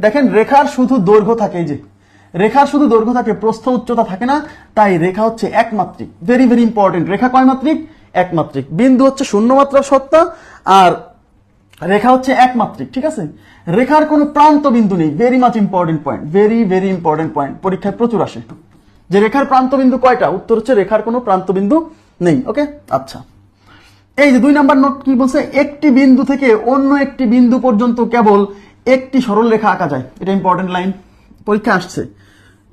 দেখেন, রেখার শুধু দৈর্ঘ্য থাকে এই যে। রেখার শুধু দৈর্ঘ্য থাকে, প্রস্থ উচ্চতা থাকে না, তাই রেখা হচ্ছে একমাত্রিক। ভেরি ভেরি ইম্পর্টেন্ট রেখা কয় মাত্রিক? একমাত্রিক। বিন্দু হচ্ছে শূন্য মাত্রার সত্তা, আর রেখা হচ্ছে একমাত্রিক, ঠিক আছে? রেখার কোনো প্রান্ত বিন্দু নেই। Very much important point very very important point পরীক্ষায় প্রচুর আসে। যে রেখার প্রান্ত বিন্দু কয়টা? উত্তর হচ্ছে রেখার কোনো প্রান্ত বিন্দু নেই, ওকে? আচ্ছা। এই যে দুই নাম্বার নোট কি বলছে? একটি বিন্দু থেকে অন্য একটি বিন্দু পর্যন্ত কেবল একটি সরল রেখা আঁকা যায়। এটা ইম্পর্টেন্ট লাইন পরীক্ষা আসছে।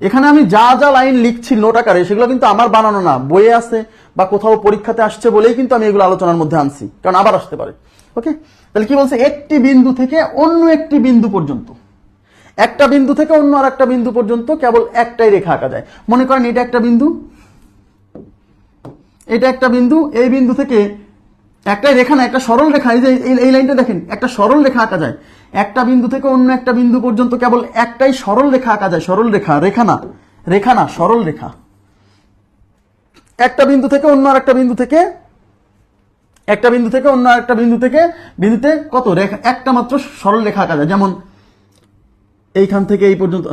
এখানে আমি যা যা লাইন লিখছি নোট আকারে, সেগুলো কিন্তু আমার বানানো না। বইয়ে আছে বা কোথাও পরীক্ষাতে আসছে বলেই কিন্তু আমি এগুলো আলোচনার মধ্যে আনছি। কারণ আবার আসতে পারে। ওকে? তাহলে কি বলছে? একটি বিন্দু থেকে অন্য একটি বিন্দু পর্যন্ত। একটা বিন্দু থেকে অন্য আর একটা বিন্দু পর্যন্ত কেবল একটাই রেখা আঁকা যায়। মনে করেন এটা একটা বিন্দু। এটা একটা বিন্দু। এই বিন্দু থেকে একটাই রেখা না, একটা সরল রেখা, এই যে এই- লাইনটা দেখেন, একটা সরল রেখা আঁকা যায়। একটা বিন্দু থেকে অন্য একটা বিন্দু পর্যন্ত কেবল একটাই সরল রেখা আঁকা যায়। সরল রেখা রেখা না রেখা না, সরল রেখা। একটা বিন্দু থেকে অন্য আর একটা বিন্দু থেকে, একটা বিন্দু থেকে অন্য একটা বিন্দু থেকে, বিন্দুতে কত? রেখা, একটা মাত্র সরল রেখা আঁকা যায়। যেমন এইখান থেকে এই পর্যন্ত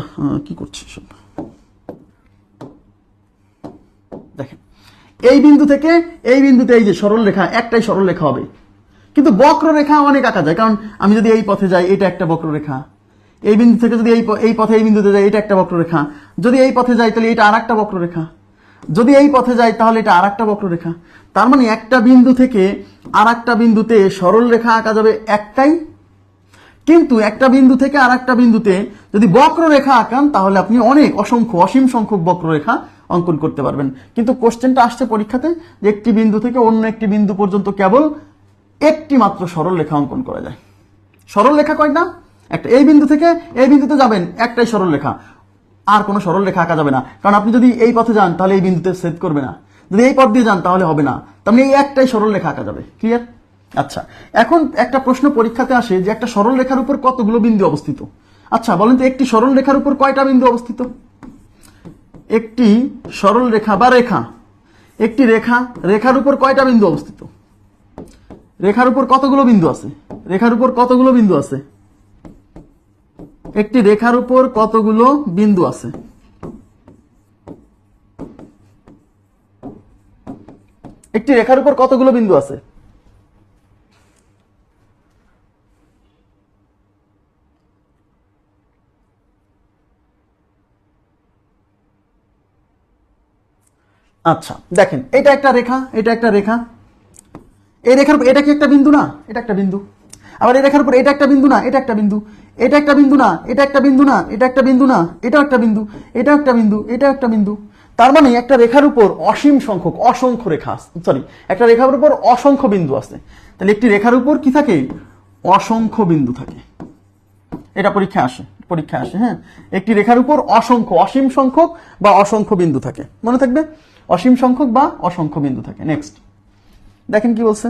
কি করছে সব? দেখেন। এই বিন্দু থেকে এই বিন্দুতে এই যে সরল রেখা, একটাই সরল রেখা হবে। কিন্তু বক্ররেখা অনেক আঁকা যায়, কারণ আমি যদি এই পথে যাই, এটা একটা বক্ররেখা। এই বিন্দু থেকে যদি এই এই পথে এই বিন্দুতে যাই, এটা একটা বক্ররেখা। যদি এই পথে যাই, তাহলে এটা আর একটা বক্ররেখা। যদি এই পথে যাই, তাহলে এটা আর একটা বক্ররেখা। তার মানে একটা বিন্দু থেকে আর একটা বিন্দুতে সরল রেখা আঁকা যাবে একটাই। কিন্তু একটা বিন্দু থেকে আর একটা বিন্দুতে যদি বক্ররেখা আঁকান, তাহলে আপনি অনেক অসংখ্য, অসীম সংখ্যক বক্ররেখা অঙ্কন করতে পারবেন। কিন্তু কোশ্চেনটা আসছে পরীক্ষাতে যে একটি বিন্দু থেকে অন্য একটি বিন্দু পর্যন্ত কেবল একটি মাত্র সরল রেখা অঙ্কন করা যায়। সরল রেখা কয়টা? একটা এই বিন্দু থেকে এই বিন্দুতে যাবেন, একটাই সরল রেখা। আর কোনো সরল রেখা আঁকা যাবে না। কারণ আপনি যদি এই পথে যান, তাহলে এই বিন্দুতে সেট করবে না। যদি এই পথ দিয়ে যান, তাহলে হবে না। তার মানে এই একটাই সরল রেখা আঁকা যাবে। ক্লিয়ার আচ্ছা এখন একটা প্রশ্ন পরীক্ষাতে আসে যে একটা সরল রেখার উপর কতগুলো বিন্দু অবস্থিত? আচ্ছা বলেন তো একটি সরল রেখার উপর কয়টা বিন্দু অবস্থিত? একটি সরল রেখা বা রেখা। একটি রেখা, রেখার উপর কয়টা বিন্দু অবস্থিত? রেখার উপর কতগুলো বিন্দু আছে? রেখার উপর কতগুলো বিন্দু আছে? একটি রেখার উপর কতগুলো বিন্দু আছে? একটি রেখার উপর কতগুলো বিন্দু আছে? আচ্ছা দেখেন, এটা একটা রেখা, এটা একটা রেখা। এই রেখার উপর এটা কি একটা বিন্দু না? এটা একটা বিন্দু। আবার এই রেখার উপর এটা একটা বিন্দু না, এটা একটা বিন্দু। এটা একটা বিন্দু না, এটা একটা বিন্দু না, এটা একটা বিন্দু না, এটাও একটা বিন্দু এটা একটা বিন্দু এটা একটা বিন্দু। তার মানে একটা রেখার উপর অসীম সংখ্যক, অসংখ্য রেখা সরি একটা রেখার উপর অসংখ্য বিন্দু আছে। তাহলে একটি রেখার উপর কি থাকে? অসংখ্য বিন্দু থাকে। এটা পরীক্ষা আসে পরীক্ষা আসে হ্যাঁ? একটি রেখার উপর অসংখ্য, অসীম সংখ্যক বা অসংখ্য বিন্দু থাকে। মনে থাকবে? অসীম সংখ্যক বা অসংখ্য বিন্দু থাকে। নেক্সট দেখেন কি বলছে?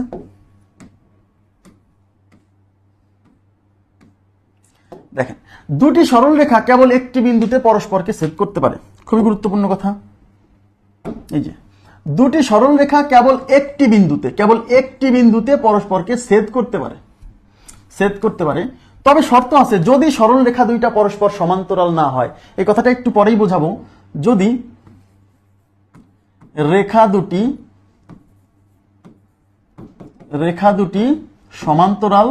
দেখেন, দুটি সরল রেখা কেবল একটি বিন্দুতে পরস্পরকে ছেদ করতে পারে। খুবই গুরুত্বপূর্ণ কথা। এই যে, দুটি সরল রেখা কেবল একটি বিন্দুতে, কেবল একটি বিন্দুতে পরস্পরকে ছেদ করতে পারে। ছেদ করতে পারে। তবে শর্ত আছে, যদি সরল রেখা দুইটা পরস্পর সমান্তরাল না হয়, এই কথাটা একটু পরেই বোঝাবো। যদি রেখা দুটি রেখা দুটি সমান্তরাল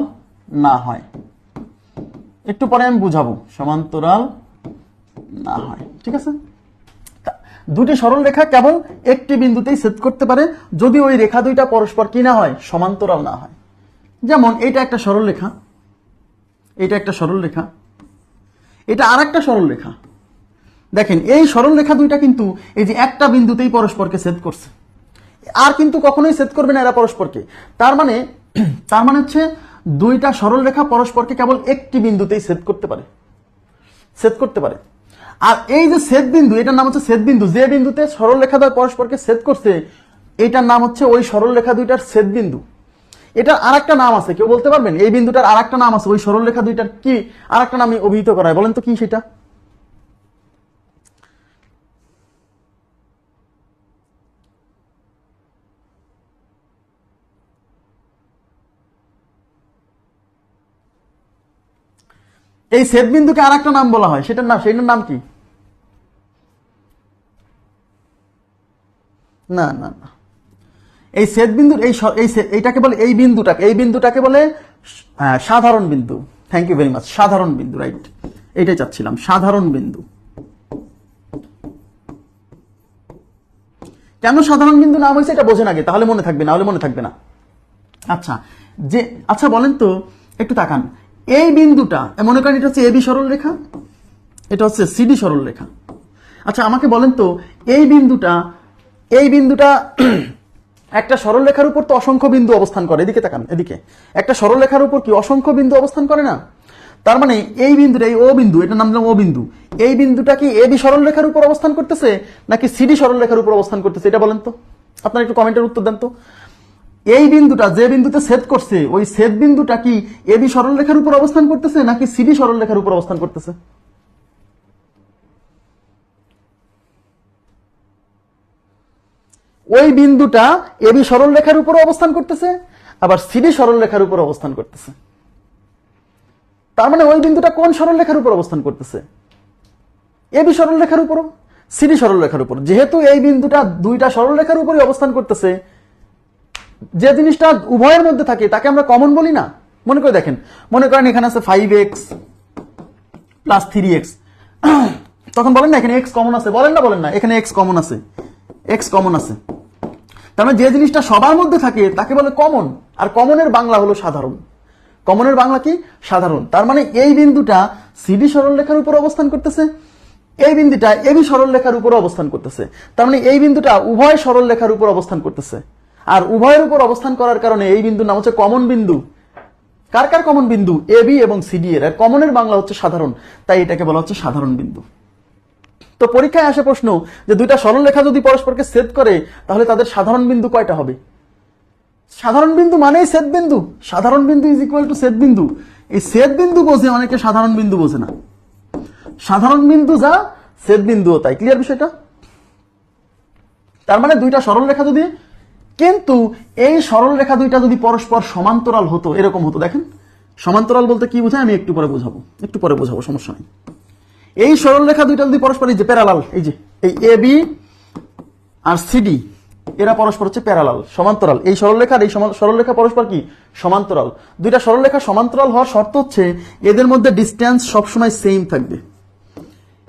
না হয়। একটু পরে আমি বুঝাবো, সমান্তরাল না হয়, ঠিক আছে? দুটি সরল রেখা কেবল একটি বিন্দুতেই ছেদ করতে পারে, যদি ওই রেখা দুইটা পরস্পর কি না হয়, সমান্তরাল না হয়। যেমন এটা একটা সরল রেখা এটা একটা সরল রেখা এটা আর একটা সরল রেখা দেখেন, এই সরল রেখা দুইটা কিন্তু এই যে একটা বিন্দুতেই পরস্পরকে ছেদ করছে। আর কিন্তু কখনোই ছেদ করবে না এরা পরস্পরকে। তার মানে তার মানে হচ্ছে দুইটা সরল রেখা পরস্পরকে কেবল একটি বিন্দুতেই ছেদ করতে পারে। ছেদ করতে পারে। আর এই যে ছেদ বিন্দু, এটার নাম হচ্ছে ছেদ বিন্দু। যে বিন্দুতে সরল রেখা দ্বয় পরস্পরকে ছেদ করছে, এটার নাম হচ্ছে ওই সরল রেখা দুইটার ছেদ বিন্দু। এটার আর একটা নাম আছে, কেউ বলতে পারবেন? এই বিন্দুটার আর একটা নাম আছে, ওই সরল রেখা দুইটার কি আর একটা নামে অভিহিত করা হয়? বলেন তো কি সেটা? এই সেট বিন্দুকে আর একটা নাম বলা হয়। সেটার নাম সেটার নাম কি? না না না। এই বিন্দুর এই এই এইটাকে বলে এই বিন্দুটাকে এই বিন্দুটাকে বলে হ্যাঁ, সাধারণ বিন্দু। থ্যাংক ইউ ভেরি মাচ সাধারণ বিন্দু রাইট এইটাই চাচ্ছিলাম। সাধারণ বিন্দু। কেন সাধারণ বিন্দু নাম হয়েছে এটা বোঝেন আগে। তাহলে মনে থাকবে না হলে মনে থাকবে না। আচ্ছা যে আচ্ছা বলেন তো একটু তাকান। এই বিন্দুটা মনে করেন এটা হচ্ছে এবি সরল রেখা, এটা হচ্ছে সিডি সরল রেখা। আচ্ছা আমাকে বলেন তো, এই বিন্দুটা এই বিন্দুটা একটা সরল রেখার উপর তো অসংখ্য বিন্দু অবস্থান করে, এদিকে তাকান, এদিকে। একটা সরল রেখার উপর কি অসংখ্য বিন্দু অবস্থান করে না? তার মানে এই বিন্দুটা এই ও বিন্দু এটা নাম দিলাম ও বিন্দু। এই বিন্দুটা কি এবি সরল রেখার উপর অবস্থান করতেছে, নাকি সিডি সরল রেখার উপর অবস্থান করতেছে, এটা বলেন তো। আপনারা একটু কমেন্টের উত্তর দেন তো। এই বিন্দুটা যে বিন্দুতে ছেদ করছে, ওই ছেদ বিন্দুটা কি এবি সরল রেখার উপর অবস্থান করতেছে নাকি সিডি সরল রেখার উপর অবস্থান করতেছে? ওই বিন্দুটা এবি সরল রেখার উপর অবস্থান করতেছে, আবার সিডি সরল রেখার উপর অবস্থান করতেছে। তার মানে ওই বিন্দুটা কোন সরল রেখার উপর অবস্থান করতেছে? এবি সরল রেখার উপর সিডি সরল রেখার উপর যেহেতু এই বিন্দুটা দুইটা সরল রেখার উপরই অবস্থান করতেছে যে জিনিসটা উভয়ের মধ্যে থাকে, তাকে আমরা কমন বলি না। মনে করে দেখেন, মনে করেন এখানে আছে five X plus three X তখন বলেন না, এখানে এক্স কমন আছে। বলেন না বলেন না, এখানে এক্স কমন আছে। এক্স কমন আছে। তার মানে যে জিনিসটা সবার মধ্যে থাকে, তাকে বলে কমন আর কমনের বাংলা হলো সাধারণ। কমনের বাংলা কি? সাধারণ। তার মানে এই বিন্দুটা সিডি সরল রেখার উপর অবস্থান করতেছে, এই বিন্দুটা এবি সরল রেখার উপর অবস্থান করতেছে। তার মানে এই বিন্দুটা উভয় সরল রেখার উপর অবস্থান করতেছে। আর উভয়ের উপর অবস্থান করার কারণে এই বিন্দুর নাম হচ্ছে কমন বিন্দু। কার কার কমন বিন্দু? এবি এবং সিডি এর। আর কমনের বাংলা হচ্ছে সাধারণ, তাই এটাকে বলা হচ্ছে সাধারণ বিন্দু। তো পরীক্ষায় আসে প্রশ্ন যে দুইটা সরল রেখা যদি পরস্পরকে ছেদ করে, তাহলে তাদের সাধারণ বিন্দু কয়টা হবে? সাধারণ বিন্দু মানেই ছেদ বিন্দু। সাধারণ বিন্দু ইজ ইকুয়াল টু ছেদ বিন্দু। এই ছেদ বিন্দু বোঝে অনেকে সাধারণ বিন্দু বোঝে না। সাধারণ বিন্দু যা, ছেদ বিন্দুও তাই। ক্লিয়ার বিষয়টা? তার মানে দুইটা সরল রেখা যদি কিন্তু এই সরল রেখা দুইটা যদি পরস্পর সমান্তরাল হতো, এরকম হতো। দেখেন, সমান্তরাল বলতে কি বোঝায়? আমি একটু পরে বোঝাবো। একটু পরে বোঝাবো, সমস্যা নেই। এই সরল রেখা দুইটা যদি পরস্পর, এই যে প্যারালাল, এই যে, এই এ বি আর সিডি এরা পরস্পর হচ্ছে প্যারালাল, সমান্তরাল। এই সরলরেখা আর এই সরলরেখা পরস্পর কি? সমান্তরাল। দুইটা সরলরেখা সমান্তরাল হওয়ার শর্ত হচ্ছে, এদের মধ্যে ডিস্টেন্স সবসময় সেম থাকবে।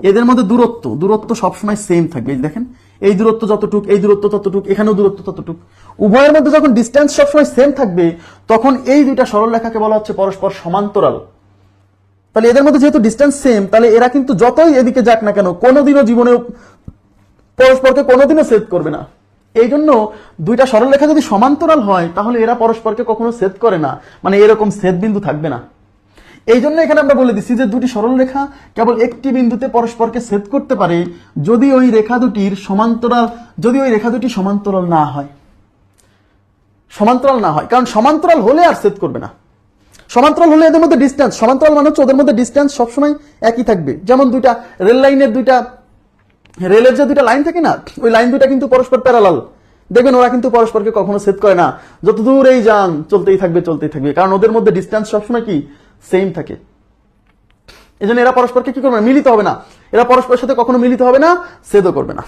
এদের মধ্যে দূরত্ব দূরত্ব সবসময় সেম থাকবে। দেখেন এই দূরত্ব যতটুক, এই দূরত্ব ততটুক, এখানেও দূরত্ব ততটুক। উভয়ের মধ্যে যখন ডিস্টেন্স সবসময় সেম থাকবে, তখন এই দুইটা সরলরেখাকে বলা হচ্ছে পরস্পর সমান্তরাল। তাহলে এদের মধ্যে যেহেতু ডিস্টেন্স সেম তাহলে এরা কিন্তু যতই এদিকে যাক না কেন, কোনোদিনও জীবনে পরস্পরকে কোনোদিনও সেদ করবে না। এই জন্য দুইটা সরলরেখা যদি সমান্তরাল হয়, তাহলে এরা পরস্পরকে কখনো সেদ করে না। মানে এরকম সেদ বিন্দু থাকবে না। এই জন্য এখানে আমরা বলে দিচ্ছি যে দুটি সরলরেখা কেবল একটি বিন্দুতে পরস্পরকে সেদ করতে পারে যদি ওই রেখা দুটির সমান্তরাল, যদি ওই রেখা দুটি সমান্তরাল না হয়। সমান্তরাল না হয়, কারণ সমান্তরাল হলে আর সেদ করবে না। সমান্তরাল হলে এদের মধ্যে ডিস্টেন্স সমান্তরাল মানে হচ্ছে ওদের মধ্যে ডিস্টেন্স সবসময় একই থাকবে। যেমন দুইটা রেল লাইনের দুইটা রেলের যে দুইটা লাইন থাকে না, ওই লাইন দুইটা কিন্তু পরস্পর প্যারালাল দেখবেন ওরা কিন্তু পরস্পরকে কখনো সেট করে না। যত দূরেই যান, চলতেই থাকবে চলতেই থাকবে। কারণ ওদের মধ্যে ডিস্টেন্স সবসময় কি? সেম থাকে। এই জন্য এরা পরস্পরকে কি করবে না? মিলিত হবে না। এরা পরস্পরের সাথে কখনো মিলিত হবে না সেদও করবে না।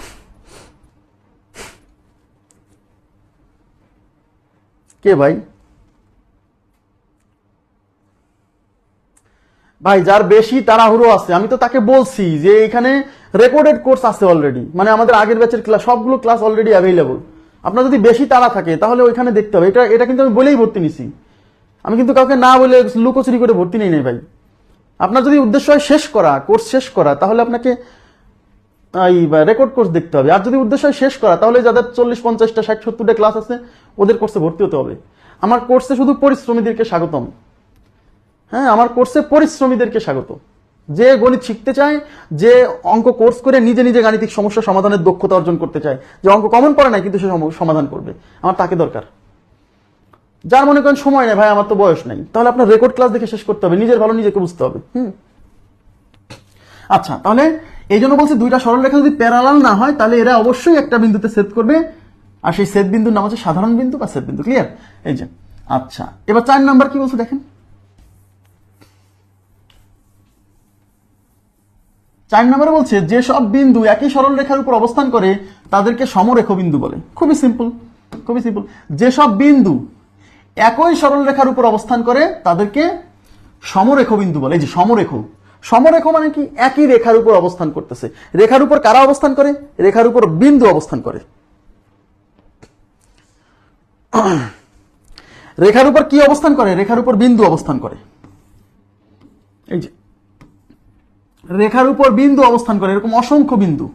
কে ভাই? ভাই, যার বেশি তাড়াহুড়ো আছে, আমি তো তাকে বলছি যে এখানে রেকর্ডেড কোর্স আছে অলরেডি মানে আমাদের আগের ব্যাচের ক্লাস সবগুলো ক্লাস অলরেডি অ্যাভেলেবল আপনার যদি বেশি তাড়া থাকে, তাহলে ওইখানে দেখতে হবে। এটা এটা কিন্তু আমি বলেই ভর্তি নিছি। আমি কিন্তু কাউকে না বলে লুকোচুরি করে ভর্তি নেই নাই ভাই। আপনার যদি উদ্দেশ্য হয় শেষ করা কোর্স শেষ করা, তাহলে আপনাকে এই রেকর্ড কোর্স দেখতে হবে। আর যদি উদ্দেশ্য হয় শেষ করা, তাহলে যাদের চল্লিশ, পঞ্চাশটা, ষাট, সত্তরটা ক্লাস আছে, ওদের কোর্সে ভর্তি হতে হবে। আমার কোর্সে শুধু পরিশ্রমীদেরকে স্বাগতম। হ্যাঁ আমার কোর্সে পরিশ্রমীদেরকে স্বাগত। যে গণিত শিখতে চায়, যে অঙ্ক কোর্স করে নিজে নিজে গাণিতিক সমস্যা সমাধানের দক্ষতা অর্জন করতে চায়, যে অঙ্ক কমন পড়ে নাই, কিন্তু সে সম- সমাধান করবে। আমার তাকে দরকার। যার মনে করেন সময় নেই, ভাই, আমার তো বয়স নেই। তাহলে আপনার রেকর্ড ক্লাস দেখে শেষ করতে হবে, নিজের ভালো নিজেকে বুঝতে হবে। হুম। আচ্ছা তাহলে এই জন্য বলছি দুইটা সরলরেখা যদি প্যারালাল না হয়, তাহলে এরা অবশ্যই একটা বিন্দুতে সেট করবে। আর সেই সেট বিন্দুর নাম হচ্ছে সাধারণ বিন্দু বা সেট বিন্দু ক্লিয়ার এই যে আচ্ছা এবার চার নাম্বার কি বলছে দেখেন? চার নম্বরে বলছে যে সব বিন্দু একই সরল রেখার উপর অবস্থান করে, তাদেরকে সমরেখ বিন্দু বলে। খুবই সিম্পল খুবই সিম্পল যে সব বিন্দু একই সরল রেখার উপর অবস্থান করে তাদেরকে সমরেখ বিন্দু বলে। এই যে সমরেখ। সমরেখ মানে কি? একই রেখার উপর অবস্থান করতেছে। রেখার উপর কারা অবস্থান করে? রেখার উপর বিন্দু অবস্থান করে। রেখার উপর কি অবস্থান করে? রেখার উপর বিন্দু অবস্থান করে। এই যে। রেখার উপর বিন্দু অবস্থান করে। এরকম অসংখ্য বিন্দু।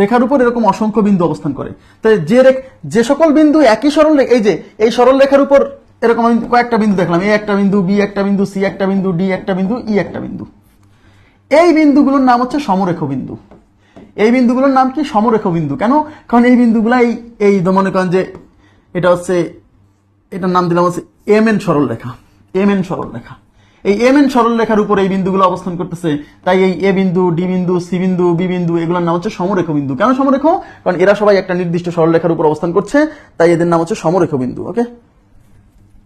রেখার উপর এরকম অসংখ্য বিন্দু অবস্থান করে। তাই যে রেখ, যে সকল বিন্দু একই সরল এই যে, এই সরল রেখার উপর এরকম আমি কয়েকটা বিন্দু দেখলাম, এ একটা বিন্দু, বি একটা বিন্দু, সি একটা বিন্দু, ডি একটা বিন্দু, ই একটা বিন্দু। এই বিন্দুগুলোর নাম হচ্ছে সমরেখ বিন্দু। এই বিন্দুগুলোর নাম কি সমরেখ বিন্দু? কেন? কারণ এই বিন্দুগুলো এই এই মনে করেন যে এটা হচ্ছে, এটার নাম দিলাম হচ্ছে এম এন সরল রেখা, এম এন সরল রেখা। এই এম এন সরল রেখার উপর এই বিন্দুগুলো অবস্থান করতেছে। তাই এই এ বিন্দু ডি বিন্দু সি বিন্দু বি বিন্দু, এগুলোর নাম হচ্ছে সমরেখ বিন্দু। কেন সমরেখ? কারণ এরা সবাই একটা নির্দিষ্ট সরল রেখার উপর অবস্থান করছে, তাই এদের নাম হচ্ছে সমরেখ বিন্দু ওকে